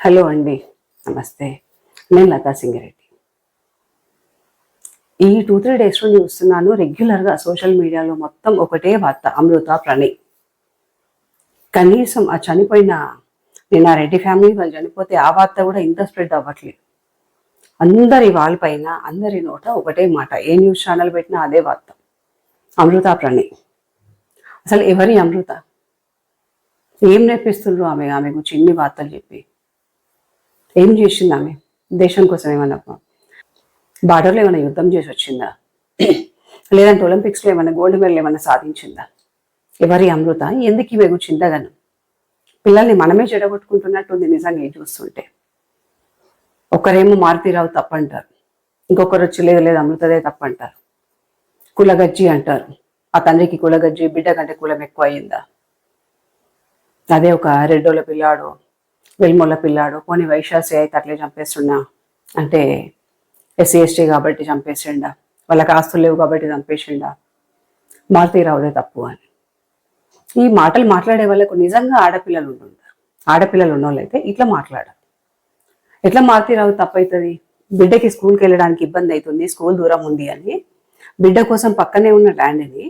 Hello అండి నమస్తే. నేను లతా సింగిరెడ్డి. ఈ టూ త్రీ డేస్ నుండి చూస్తున్నాను రెగ్యులర్గా సోషల్ మీడియాలో మొత్తం ఒకటే వార్త అమృత ప్రణయ్. కనీసం ఆ చనిపోయిన నేను ఆ రెడ్డి ఫ్యామిలీ వాళ్ళు చనిపోతే ఆ వార్త కూడా ఇంత స్ప్రెడ్ అవ్వట్లేదు. అందరి వాళ్ళపైన అందరి నోట ఒకటే మాట ఏ న్యూస్ ఛానల్ పెట్టినా అదే వార్త అమృత ప్రణయ్. అసలు ఎవరి అమృత? ఏం నేర్పిస్తుండ్రు ఆమె? ఆమె గురించి ఇన్ని వార్తలు చెప్పి. ఏం చేసింది ఆమె? దేశం కోసం ఏమన్నా బార్డర్లో ఏమైనా యుద్ధం చేసి వచ్చిందా? లేదంటే ఒలింపిక్స్లో ఏమైనా గోల్డ్ మెడల్ ఏమైనా సాధించిందా? ఎవరి అమృత? ఎందుకు ఈమె చింతగాను? పిల్లల్ని మనమే చెడగొట్టుకుంటున్నట్టుంది నిజంగా ఏం చూస్తుంటే ఒకరేమో మారుతీరావు తప్పంటారు. ఇంకొకరు వచ్చి లేదు లేదు అమృతదే తప్పంటారు. కులగజ్జి అంటారు. ఆ తండ్రికి కులగజ్జి బిడ్డ కంటే కులం ఎక్కువ అయిందా? అదే ఒక రెడ్డోళ్ళ పిల్లాడు. వెల్మొల్ల పిల్లాడు పోనీ వైశాసి అయితే అట్లే చంపేస్తున్నా అంటే ఎస్సీ ఎస్టీ కాబట్టి చంపేసిండా? వాళ్ళకి ఆస్తులు లేవు కాబట్టి చంపేసిండా? మారుతీరావుదే తప్పు అని. ఈ మాటలు మాట్లాడే వాళ్ళకు నిజంగా ఆడపిల్లలు ఉంటుంటారు ఆడపిల్లలు ఉన్నోళ్ళైతే ఇట్లా మాట్లాడాలి ఎట్లా మారుతీరావు తప్పవుతుంది బిడ్డకి స్కూల్కి వెళ్ళడానికి ఇబ్బంది అవుతుంది స్కూల్ దూరం ఉంది అని. బిడ్డ కోసం పక్కనే ఉన్న ల్యాండ్ని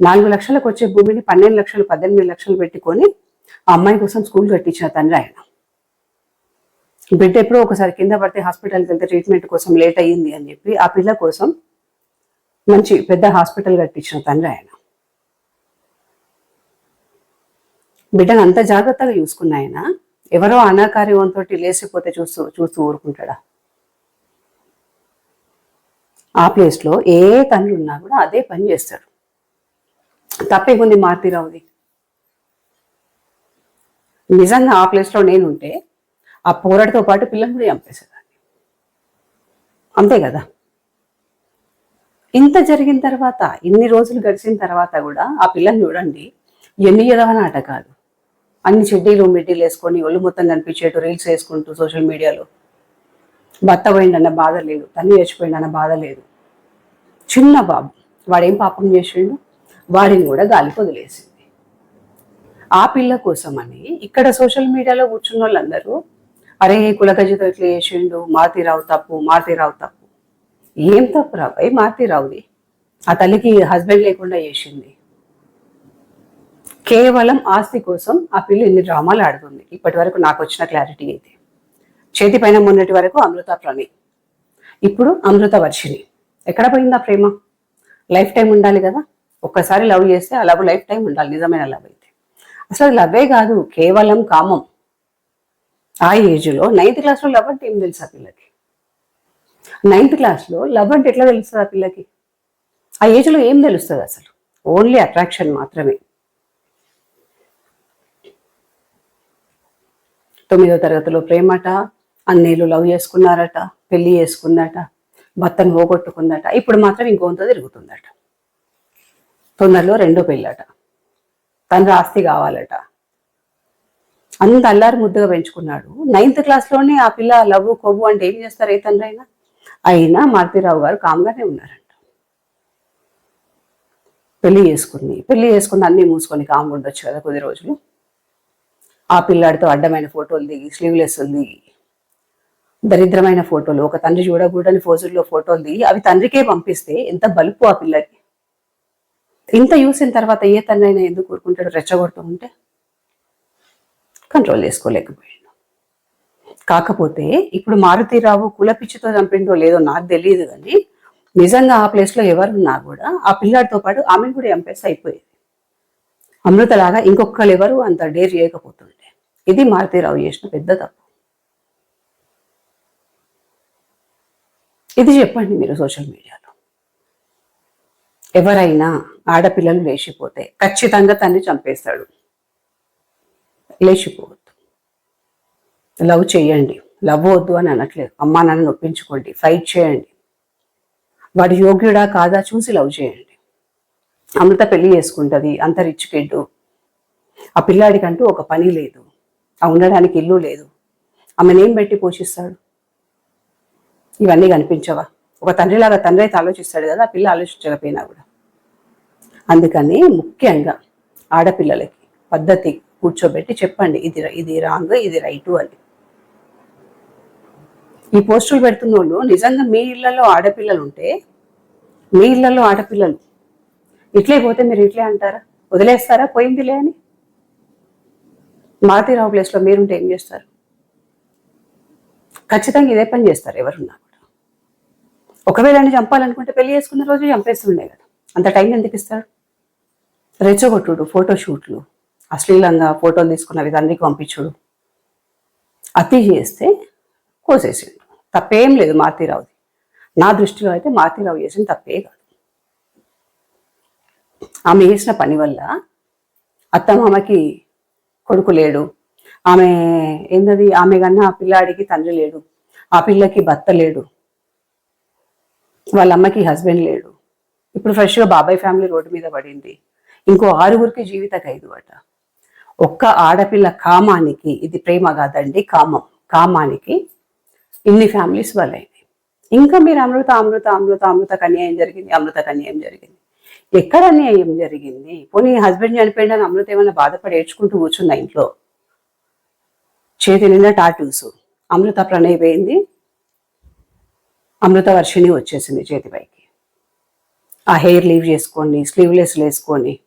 నాలుగు లక్షలకు వచ్చే భూమిని పన్నెండు లక్షలు పద్దెనిమిది లక్షలు పెట్టుకొని ఆ అమ్మాయి కోసం స్కూల్ కట్టించిన తండ్రి ఆయన. బిడ్డ ఎప్పుడో ఒకసారి కింద పడితే హాస్పిటల్కి వెళ్తే ట్రీట్మెంట్ కోసం లేట్ అయ్యింది అని చెప్పి ఆ పిల్ల కోసం మంచి పెద్ద హాస్పిటల్ కట్టించిన తండ్రి ఆయన. బిడ్డను అంత జాగ్రత్తగా చూసుకున్న ఆయన ఎవరో అనాకార్యంతో లేసిపోతే చూస్తూ చూస్తూ ఊరుకుంటాడా? ఆ ప్లేస్లో ఏ తండ్రి ఉన్నా కూడా అదే పని చేస్తాడు. తప్పేముంది మారుతీరావుది? నిజంగా ఆ ప్లేస్లో నేను ఉంటే ఆ పోరాటితో పాటు పిల్లలు కూడా చంపేసేదాన్ని. అంతే కదా? ఇంత జరిగిన తర్వాత ఇన్ని రోజులు గడిచిన తర్వాత కూడా ఆ పిల్లని చూడండి ఎన్ని ఎదవ నాటకాలు అన్ని చెడ్డీలు మిడ్డీలు వేసుకొని ఒళ్ళు మొత్తం కనిపించేట్టు రీల్స్ వేసుకుంటూ సోషల్ మీడియాలో. భర్త పోయిండన్న బాధ లేదు తల్లి చచ్చిపోయిండన్న బాధ లేదు. చిన్న బాబు వాడేం పాపం చేసిండు? వాడిని కూడా గాలికి వదిలేసింది. ఆ పిల్ల కోసమని ఇక్కడ సోషల్ మీడియాలో కూర్చున్న వాళ్ళందరూ అరే కులగజితో ఇట్లా చేసిండు మారుతీరావు తప్పు మారుతీరావు తప్పు. ఏం తప్పు రాబాయి మారుతీరావుది ఆ తల్లికి హస్బెండ్ లేకుండా చేసింది. కేవలం ఆస్తి కోసం ఆ పిల్ల ఇన్ని డ్రామాలు ఆడుతుంది. ఇప్పటి వరకు నాకు వచ్చిన క్లారిటీ అయితే చేతి పైన మొన్నటి వరకు అమృత ప్రణయ్ ఇప్పుడు అమృత వర్షిణి. ఎక్కడ పోయిందా ప్రేమ? లైఫ్ టైం ఉండాలి కదా. ఒక్కసారి లవ్ చేస్తే ఆ లవ్ లైఫ్ టైం ఉండాలి. నిజమైన లవ్ అయితే. అసలు లవ్వే కాదు కేవలం కామం. ఆ ఏజ్లో నైన్త్ క్లాస్లో లవ్ అంటే ఏం తెలుసు ఆ పిల్లకి? నైన్త్ క్లాస్లో లవ్ అంటే ఎట్లా తెలుస్తుంది ఆ పిల్లకి? ఆ ఏజ్లో ఏం తెలుస్తుంది అసలు? ఓన్లీ అట్రాక్షన్ మాత్రమే. తొమ్మిదో తరగతిలో ప్రేమట అన్నీళ్ళు లవ్ చేసుకున్నారట పెళ్ళి చేసుకుందట భర్తను పోగొట్టుకుందట ఇప్పుడు మాత్రం ఇంకొంత తిరుగుతుందట. తొందరలో రెండో పెళ్ళట. తండ్రి ఆస్తి కావాలట. అంత అల్లారి ముద్దుగా పెంచుకున్నాడు. నైన్త్ క్లాస్లోనే ఆ పిల్ల లవ్ కొవ్వు అంటే ఏం చేస్తారు ఏ తండ్రి అయినా అయినా మారుతీరావు గారు కామ్గానే ఉన్నారంట. పెళ్ళి చేసుకుంది పెళ్ళి చేసుకుని అన్నీ మూసుకొని కామ్ ఉండొచ్చు కదా కొద్ది రోజులు. ఆ పిల్లాడితో అడ్డమైన ఫోటోలు దిగి స్లీవ్లెస్ దిగి దరిద్రమైన ఫోటోలు ఒక తండ్రి చూడకూడని ఫోజుల్లో ఫోటోలు దిగి అవి తండ్రికే పంపిస్తే ఎంత బలుపు ఆ పిల్లకి. ఇంత చూసిన తర్వాత ఏ తండ్రి అయినా ఎందుకు కోరుకుంటాడు? రెచ్చగొడుతూ ఉంటే? కంట్రోల్ చేసుకోలేకపోయాడు కాకపోతే ఇప్పుడు మారుతీరావు కులపిచ్చితో చంపిండో లేదో నాకు తెలియదు కానీ నిజంగా ఆ ప్లేస్లో ఎవరున్నా కూడా ఆ పిల్లాడితో పాటు ఆమెను కూడా ఎంపేస్ అయిపోయేది. అమృతలాగా ఇంకొకళ్ళు ఎవరు అంత డేర్ చేయకపోతుండే ఇది మారుతీరావు చేసిన పెద్ద తప్పు. ఇది చెప్పండి మీరు సోషల్ మీడియాలో ఎవరైనా ఆడపిల్లలు లేచిపోతే ఖచ్చితంగా తన్ని చంపేస్తాడు. లేచిపోవద్దు. లవ్ చేయండి. లవ్ వద్దు అని అనట్లేదు. అమ్మా నాన్న నొప్పించుకోండి ఫైట్ చేయండి. వాడు యోగ్యుడా కాదా చూసి లవ్ చేయండి. అమృత పెళ్ళి చేసుకుంటుంది. అంత రిచ్ కిడ్ ఆ పిల్లాడికంటూ ఒక పని లేదు. ఆ ఉండడానికి ఇల్లు లేదు. ఆమెనేం పెట్టి పోషిస్తాడు? ఇవన్నీ కనిపించవా? ఒక తండ్రిలాగా తండ్రి అయితే ఆలోచిస్తాడు కదా ఆ పిల్ల ఆలోచించకపోయినా కూడా. అందుకని ముఖ్యంగా ఆడపిల్లలకి పద్ధతి కూర్చోబెట్టి చెప్పండి ఇది ఇది రాంగ్ ఇది రైటు అని. ఈ పోస్టులు పెడుతున్న వాళ్ళు నిజంగా మీ ఇళ్ళలో ఆడపిల్లలు ఉంటే మీ ఇళ్ళలో ఆడపిల్లలు ఇట్లే పోతే మీరు ఇట్లే అంటారా? వదిలేస్తారా పోయిందిలే అని? మారుతీరావు ప్లేస్లో మీరుంటే ఏం చేస్తారు? ఖచ్చితంగా ఇదే పని చేస్తారు ఎవరున్నా కూడా. ఒకవేళ అని చంపాలనుకుంటే పెళ్ళి చేసుకున్న రోజు చంపేస్తుండే కదా. అంత టైం ఎందుకు ఇస్తారు? రెచ్చగొట్టుడు ఫోటోషూట్లు అశ్లీలంగా ఫోటోలు తీసుకున్నవి తండ్రికి పంపించుడు. అతి చేస్తే కోసేసిండు. తప్పేం లేదు మారుతీరావుది. నా దృష్టిలో అయితే మారుతీరావు చేసిన తప్పే కాదు. ఆమె చేసిన పని వల్ల అత్తమామకి కొడుకు లేడు. ఆమె ఏందది? ఆమె కన్నా ఆ పిల్లాడికి తండ్రి లేడు. ఆ పిల్లకి భర్త లేడు. వాళ్ళ అమ్మకి హస్బెండ్ లేడు. ఇప్పుడు ఫ్రెష్గా బాబాయ్ ఫ్యామిలీ రోడ్డు మీద పడింది. ఇంకో ఆరుగురికి జీవిత ఖైదు అట. ఒక్క ఆడపిల్ల కామానికి ఇది ప్రేమ కాదండి కామం. కామానికి ఇన్ని ఫ్యామిలీస్ వాళ్ళైనాయి ఇంకా మీరు అమృత అమృత అమృత అమృత కన్యాయం జరిగింది అమృత కన్యాయం జరిగింది. ఎక్కడ అన్యాయం జరిగింది? పోనీ హస్బెండ్ చనిపోయిందని అమృత ఏమైనా బాధపడి ఏడ్చుకుంటూ కూర్చున్నా ఇంట్లో? చేతి నిండా టాటూస్. అమృత ప్రణయ్ పోయింది. అమృత వర్షిణి వచ్చేసింది చేతిపైకి ఆ హెయిర్ లీవ్ చేసుకొని స్లీవ్లెస్ వేసుకొని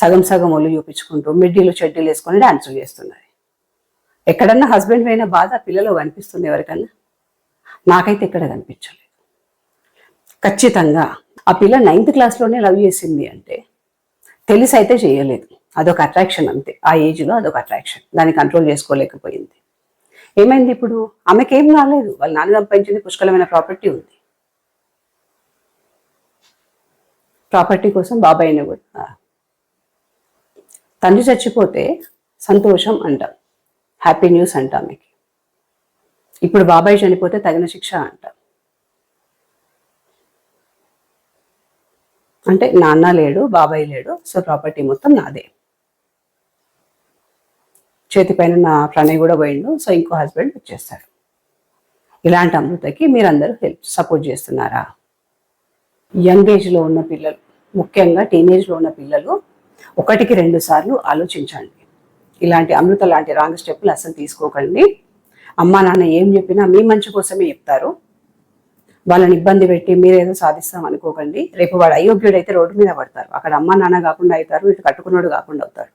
సగం సగం ఒళ్ళు చూపించుకుంటూ మిడ్డీలు చెడ్డీలు వేసుకొని డాన్సులు చేస్తున్నది ఎక్కడన్నా హస్బెండ్ పోయిన బాధ పిల్లలు కనిపిస్తుంది ఎవరికన్నా? నాకైతే ఎక్కడ కనిపించలేదు. ఖచ్చితంగా ఆ పిల్ల నైన్త్ క్లాస్లోనే లవ్ చేసింది అంటే తెలిసి అయితే చేయలేదు. అదొక అట్రాక్షన్ అంతే. ఆ ఏజ్లో అదొక అట్రాక్షన్. దాన్ని కంట్రోల్ చేసుకోలేకపోయింది. ఏమైంది ఇప్పుడు? ఆమెకేం రాలేదు. వాళ్ళ నాన్న సంపాదించింది పుష్కలమైన ప్రాపర్టీ ఉంది. ప్రాపర్టీ కోసం బాబాయ్ని కూడా తండ్రి చచ్చిపోతే సంతోషం అంటాం. హ్యాపీ న్యూస్ అంటాం మీకు ఇప్పుడు బాబాయ్ చనిపోతే తగిన శిక్ష అంటాం. అంటే నాన్న లేడు బాబాయ్ లేడు సో ప్రాపర్టీ మొత్తం నాదే. చేతిపైన నా ప్రణయ్ కూడా పోయిండు సో ఇంకో హస్బెండ్ వచ్చేస్తాడు. ఇలాంటి అమృతకి మీరందరూ హెల్ప్ సపోర్ట్ చేస్తున్నారా? యంగ్ ఏజ్లో ఉన్న పిల్లలు ముఖ్యంగా టీనేజ్లో ఉన్న పిల్లలు ఒకటికి రెండు సార్లు ఆలోచించండి. ఇలాంటి అమృత లాంటి రాంగ్ స్టెప్పులు అసలు తీసుకోకండి. అమ్మా నాన్న ఏం చెప్పినా మీ మంచి కోసమే చెప్తారు. వాళ్ళని ఇబ్బంది పెట్టి మీరేదో సాధిస్తాం అనుకోకండి. రేపు వాడు అయోగ్యుడైతే రోడ్డు మీద పడతారు. అక్కడ అమ్మా నాన్న కాకుండా అవుతారు ఇటు కట్టుకున్నాడు కాకుండా అవుతారు.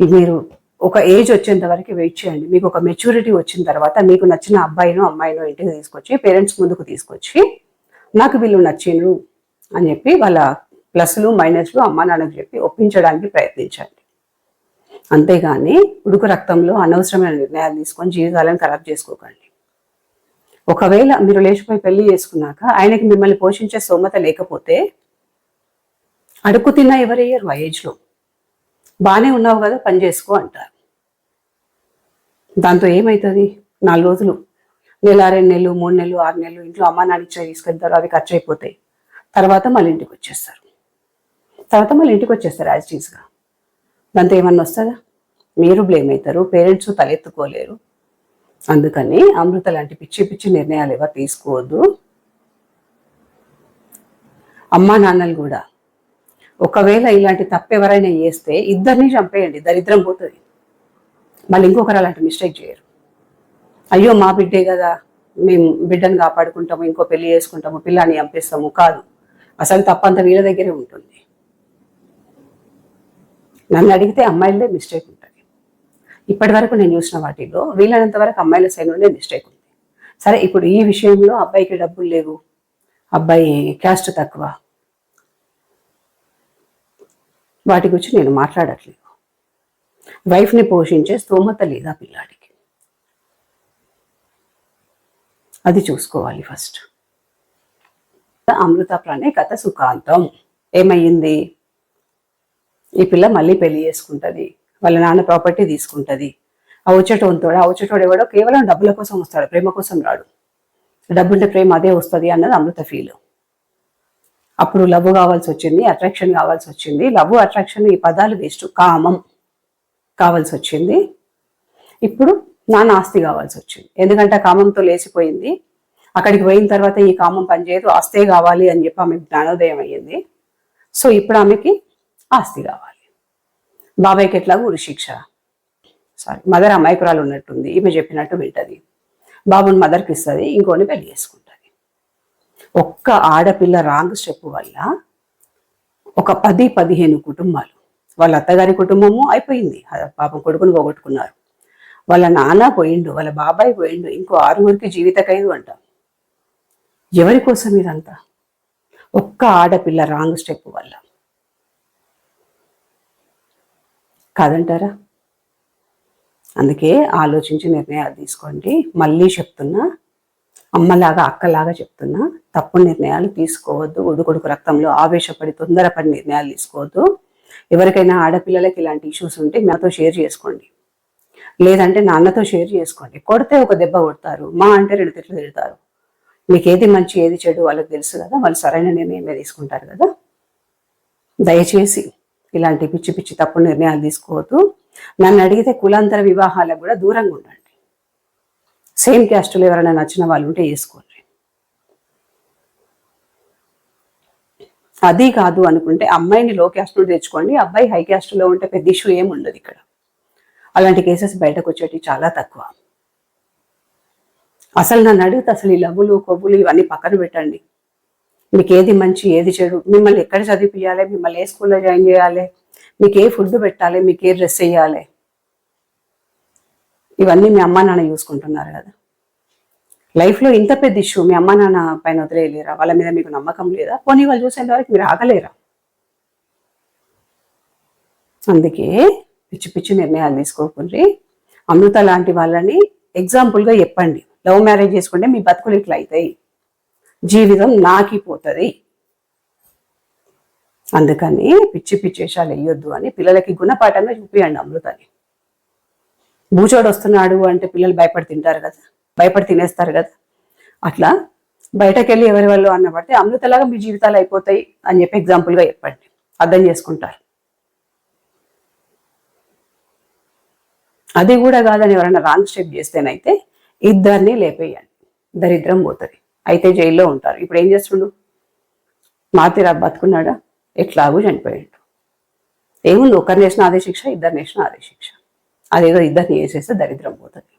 మీరు ఒక ఏజ్ వచ్చేంత వరకు వెయిట్ చేయండి. మీకు ఒక మెచ్యూరిటీ వచ్చిన తర్వాత మీకు నచ్చిన అబ్బాయినో అమ్మాయినో ఇంటికి తీసుకొచ్చి పేరెంట్స్ ముందుకు తీసుకొచ్చి నాకు వీళ్ళు నచ్చిండ్రు అని చెప్పి వాళ్ళ ప్లస్లు మైనస్లు అమ్మా నాన్నకు చెప్పి ఒప్పించడానికి ప్రయత్నించండి. అంతేగాని ఉడుకు రక్తంలో అనవసరమైన నిర్ణయాలు తీసుకొని జీవితాలను ఖరాబ్ చేసుకోకండి. ఒకవేళ మీరు లేచిపోయి పెళ్ళి చేసుకున్నాక ఆయనకి మిమ్మల్ని పోషించే స్తోమత లేకపోతే అడుగు తిన్న ఎవరయ్యారు ఆ ఏజ్లో? బాగానే ఉన్నావు కదా పని చేసుకో అంటారు. దాంతో ఏమవుతుంది నాలుగు రోజులు. నెల రెండు నెలలు మూడు నెలలు ఆరు నెలలు ఇంట్లో అమ్మ నాన్న ఇచ్చే తీసుకెళ్తారు అవి ఖర్చు అయిపోతాయి. తర్వాత మళ్ళీ ఇంటికి వచ్చేస్తారు. తర్వాత మళ్ళీ ఇంటికి వచ్చేస్తారు యాజ్ టీజ్గా దాంతో ఏమన్నా వస్తుందా? మీరు బ్లేమ్ అవుతారు పేరెంట్స్ తలెత్తుకోలేరు. అందుకని అమృత లాంటి పిచ్చి పిచ్చి నిర్ణయాలు ఎవరు తీసుకోవద్దు. అమ్మా నాన్నలు కూడా. ఒకవేళ ఇలాంటి తప్పు ఎవరైనా చేస్తే ఇద్దరిని చంపేయండి దరిద్రం పోతుంది. మళ్ళీ ఇంకొకరు అలాంటి మిస్టేక్ చేయరు. అయ్యో మా బిడ్డే కదా మేము బిడ్డను కాపాడుకుంటాము ఇంకో పెళ్ళి చేసుకుంటాము పిల్లని చంపేస్తాము కాదు. అసలు తప్పంతా వీళ్ళ దగ్గరే ఉంటుంది. నన్ను అడిగితే అమ్మాయిలదే మిస్టేక్ ఉంటుంది. ఇప్పటి వరకు నేను చూసిన వాటిలో వీలైనంత వరకు అమ్మాయిల సైడ్ నుండే మిస్టేక్ ఉంది. సరే ఇప్పుడు ఈ విషయంలో అబ్బాయికి డబ్బులు లేవు. అబ్బాయి క్యాస్ట్ తక్కువ. వాటి గురించి నేను మాట్లాడట్లేదు. వైఫ్ని పోషించే స్తోమత లేదా పిల్లాడికి. అది చూసుకోవాలి ఫస్ట్ అమృత ప్రాణే కథ సుఖాంతం. ఏమయ్యింది? ఈ పిల్ల మళ్ళీ పెళ్ళి చేసుకుంటుంది. వాళ్ళ నాన్న ప్రాపర్టీ తీసుకుంటుంది. ఆ వచ్చేటోంతోడు ఆ వచ్చేటోడు ఎవడో కేవలం డబ్బుల కోసం వస్తాడు ప్రేమ కోసం రాడు. డబ్బుంటే ప్రేమ అదే వస్తుంది అన్నది అమృత ఫీల్ అప్పుడు లవ్ కావాల్సి వచ్చింది అట్రాక్షన్ కావాల్సి వచ్చింది. లవ్ అట్రాక్షన్ ఈ పదాలు వేస్ట్ కామం కావాల్సి వచ్చింది. ఇప్పుడు నా ఆస్తి కావాల్సి వచ్చింది. ఎందుకంటే ఆ కామంతో లేచిపోయింది. అక్కడికి పోయిన తర్వాత ఈ కామం పనిచేయదు ఆస్తే కావాలి అని చెప్పి ఆమె జ్ఞానోదయం అయ్యింది. సో ఇప్పుడు ఆమెకి ఆస్తి కావాలి. బాబాయ్కి ఎట్లాగో ఉరి శిక్ష. సారీ మదర్ అమాయకురాలు ఉన్నట్టుంది. ఈమె చెప్పినట్టు వింటది. బాబుని మదర్కి ఇస్తుంది ఇంకోని పెళ్ళి చేసుకుంటుంది. ఒక్క ఆడపిల్ల రాంగ్ స్టెప్ వల్ల ఒక పది పదిహేను కుటుంబాలు. వాళ్ళ అత్తగారి కుటుంబము అయిపోయింది. పాపం కొడుకుని పోగొట్టుకున్నారు. వాళ్ళ నాన్న పోయిండు వాళ్ళ బాబాయ్ పోయిండు ఇంకో ఆరుగురికి జీవిత ఖైదు అంట. ఎవరి కోసం ఇదంతా? ఒక్క ఆడపిల్ల రాంగ్ స్టెప్ వల్ల. కాదంటారా? అందుకే ఆలోచించి నిర్ణయాలు తీసుకోండి. మళ్ళీ చెప్తున్నా అమ్మలాగా అక్కలాగా చెప్తున్నా తప్పు నిర్ణయాలు తీసుకోవద్దు. ఉడుకొడుకు రక్తంలో ఆవేశపడి తొందరపడి నిర్ణయాలు తీసుకోవద్దు. ఎవరికైనా ఆడపిల్లలకి ఇలాంటి ఇష్యూస్ ఉంటే నాతో షేర్ చేసుకోండి. లేదంటే నాన్నతో షేర్ చేసుకోండి. కొడితే ఒక దెబ్బ కొడతారు. మా అంటే రెండు తిట్లు తిడతారు. మీకు ఏది మంచి ఏది చెడు వాళ్ళకి తెలుసు కదా. వాళ్ళు సరైన నిర్ణయమే తీసుకుంటారు కదా. దయచేసి ఇలాంటి పిచ్చి పిచ్చి తప్పు నిర్ణయాలు తీసుకోవద్దు. నన్ను అడిగితే కులాంతర వివాహాలకు కూడా దూరంగా ఉండండి. సేమ్ క్యాస్ట్లో ఎవరైనా నచ్చిన వాళ్ళు ఉంటే వేసుకోండి. అది కాదు అనుకుంటే అమ్మాయిని లో క్యాస్ట్ నుండి తెచ్చుకోండి. అబ్బాయి హై క్యాస్ట్లో ఉంటే పెద్ద ఇష్యూ ఏమి ఉండదు ఇక్కడ. అలాంటి కేసెస్ బయటకు వచ్చేటి చాలా తక్కువ. అసలు నన్ను అడిగితే అసలు ఈ లవ్వులు కొవ్వులు ఇవన్నీ పక్కన పెట్టండి. మీకు ఏది మంచి ఏది చెడు మిమ్మల్ని ఎక్కడ చదివిపియాలి మిమ్మల్ని ఏ స్కూల్లో జాయిన్ చేయాలి మీకు ఏ ఫుడ్ పెట్టాలి మీకు ఏ డ్రెస్ వేయాలి. ఇవన్నీ మీ అమ్మ నాన్న చూసుకుంటున్నారు కదా. లైఫ్లో ఇంత పెద్ద ఇష్యూ మీ అమ్మ నాన్న పైన వదిలేయలేరా? వాళ్ళ మీద మీకు నమ్మకం లేదా? పోనీ వాళ్ళు చూసేంత వరకు మీరు ఆగలేరా? అందుకే పిచ్చి పిచ్చి నిర్ణయాలు తీసుకోకుండా. అమృత లాంటి వాళ్ళని ఎగ్జాంపుల్గా చెప్పండి. లవ్ మ్యారేజ్ చేసుకుంటే మీ బతుకులు ఇట్లా అవుతాయి. జీవితం నాకిపోతుంది. అందుకని పిచ్చి పిచ్చి వేషాలు వేయొద్దు అని పిల్లలకి గుణపాఠంగా చూపియండి అమృతని. బూచోడు వస్తున్నాడు అంటే పిల్లలు భయపడి తింటారు కదా భయపడి తినేస్తారు కదా. అట్లా బయటకు వెళ్ళి ఎవరి వాళ్ళు అన్న పడితే అమృతలాగా మీ జీవితాలు అయిపోతాయి అని చెప్పి ఎగ్జాంపుల్గా చెప్పండి. అర్థం చేసుకుంటారు. అది కూడా కాదని ఎవరైనా రాంగ్ స్టెప్ చేస్తేనైతే ఇద్దరిని లేపేయండి. దరిద్రం పోతుంది. అయితే జైల్లో ఉంటారు. ఇప్పుడు ఏం చేస్తుండు? మాతిరా బతుకున్నాడా? ఎట్లాగూ చనిపోయాడు. ఏముంది? ఒకరిని వేసిన అదే శిక్ష ఇద్దరిని వేసిన అదే శిక్ష. అదేదో ఇద్దరిని వేసేస్తే దరిద్రం పోతుంది.